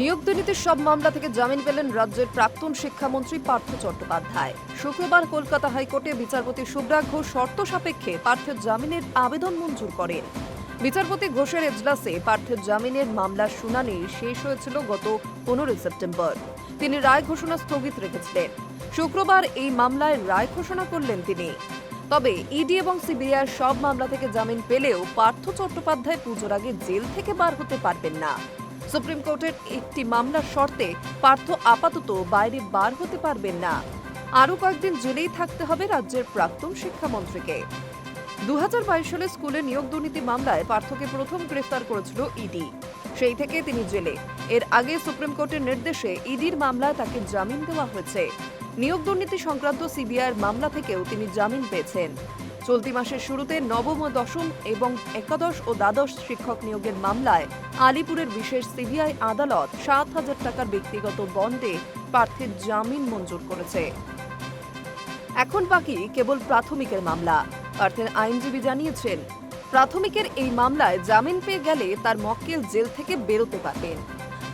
নিয়োগ দুর্নীতির সব মামলা থেকে জামিন পেলেন রাজ্যের প্রাক্তন শিক্ষামন্ত্রী পার্থ চট্টোপাধ্যায়। শুক্রবার কলকাতা হাইকোর্টে বিচারপতি সুব্রা ঘোষ শর্ত সাপেক্ষে পার্থের জামিনের আবেদন মঞ্জুর করেন। বিচারপতি ঘোষের এজলাসে পার্থের জামিনের মামলার শুনানি শেষ হয়েছিল গত পনেরোই সেপ্টেম্বর। তিনি রায় ঘোষণা স্থগিত রেখেছিলেন। শুক্রবার এই মামলায় রায় ঘোষণা করলেন তিনি। তবে ইডি এবং সিবিআই সব মামলা থেকে জামিন পেলেও পার্থ চট্টোপাধ্যায় পুজোর আগে জেল থেকে বার হতে পারবেন না। সুপ্রিম কোর্টের একটি মামলার শর্তে পার্থ আপাতত বাইরে বার হতে পারবেন না। আরও কয়েকদিন জেলেই থাকতে হবে রাজ্যের প্রাক্তন শিক্ষামন্ত্রীকে। দু সালে স্কুলে নিয়োগ দুর্নীতি মামলায় পার্থকে প্রথম গ্রেফতার করেছিল ইডি। সেই থেকে তিনি জেলে। এর আগে সুপ্রিম কোর্টের নির্দেশে ইডির মামলায় তাকে জামিন দেওয়া হয়েছে। নিয়োগ দুর্নীতি সংক্রান্ত সিবিআইয়ের মামলা থেকেও তিনি জামিন পেয়েছেন। চলতি মাসের শুরুতে নবম ও দশম এবং একাদশ ও দ্বাদশ শিক্ষক নিয়োগের মামলায় আলিপুরের বিশেষ সিবিআই আদালত সাত হাজার টাকার ব্যক্তিগত বন্ডে প্রার্থীর জামিন মঞ্জুর করেছে। এখন বাকি কেবল প্রাথমিকের মামলা। পার্থের আইনজীবী জানিয়েছেন, প্রাথমিকের এই মামলায় জামিন পেয়ে গেলে তার মক্কেল জেল থেকে বেরোতে পারবেন।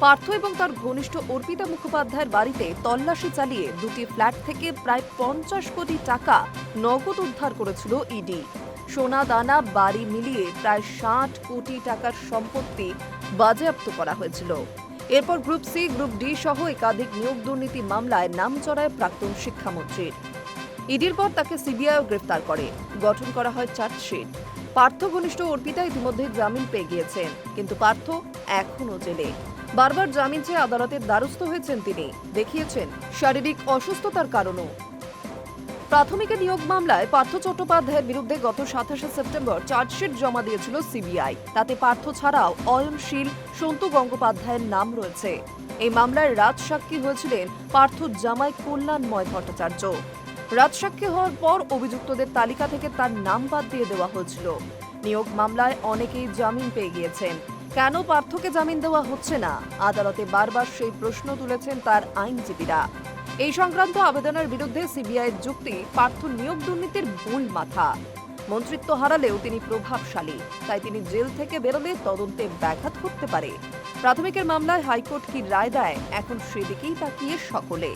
পার্থ এবং তার ঘনিষ্ঠ অর্পিতা মুখোপাধ্যায়ের বাড়িতে তল্লাশি চালিয়ে দুটি ফ্ল্যাট থেকে প্রায় পঞ্চাশ কোটি টাকা নগদ উদ্ধার করেছিল ইডি। সোনা দানা, বাড়ি মিলিয়ে প্রায় ষাট কোটি টাকার সম্পত্তি বাজেয়াপ্ত করা হয়েছিল। এরপর গ্রুপ সি, গ্রুপ ডি সহ একাধিক নিয়োগ দুর্নীতি মামলায় নাম চড়ায় প্রাক্তন শিক্ষামন্ত্রীর ইডির পর তাকে সিবিআইও গ্রেফতার করে। গঠন করা হয় চার্জশিট। পার্থ ঘনিষ্ঠ অর্পিতা ইতিমধ্যে জামিন পেয়ে গিয়েছেন, কিন্তু পার্থ এখনও জেলে। বারবার জামিন চেয়ে আদালতের দ্বারস্থ হয়েছেন তিনি। দেখিয়েছেন, শারীরিক অসুস্থতার কারণও। প্রাথমিকের নিয়োগ মামলায় পার্থ চট্টোপাধ্যায়ের বিরুদ্ধে গত সাতাশে সেপ্টেম্বর চার্জশিট জমা দিয়েছিল সিবিআই। তাতে পার্থ ছাড়াও অয়নশীল, সন্তু গঙ্গোপাধ্যায়ের নাম রয়েছে। এই মামলায় রাজ সাক্ষী হয়েছিলেন পার্থ জামাই কল্যাণময় ভট্টাচার্য। রাজসাক্ষী হওয়ার পর অভিযুক্তদের তালিকা থেকে তার নাম বাদ দিয়ে দেওয়া হয়েছিল। নিয়োগ মামলায় অনেকেই জামিন পেয়ে গিয়েছেন। কেন পার্থকে জামিন দেওয়া হচ্ছে না? আদালতে বারবার সেই প্রশ্ন তুলেছেন তার আইনজীবীরা। এই সংক্রান্ত আবেদনের বিরুদ্ধে সিবিআইয়ের যুক্তি, পার্থ নিয়োগ দুর্নীতির মূল মাথা। মন্ত্রিত্ব হারালেও তিনি প্রভাবশালী। তাই তিনি জেল থেকে বেরোলে তদন্তে ব্যাঘাত করতে পারে। প্রাথমিকের মামলায় হাইকোর্ট কি রায় দেয়? এখন সেদিকেই তাকিয়ে সকলে।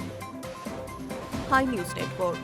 Hi news network.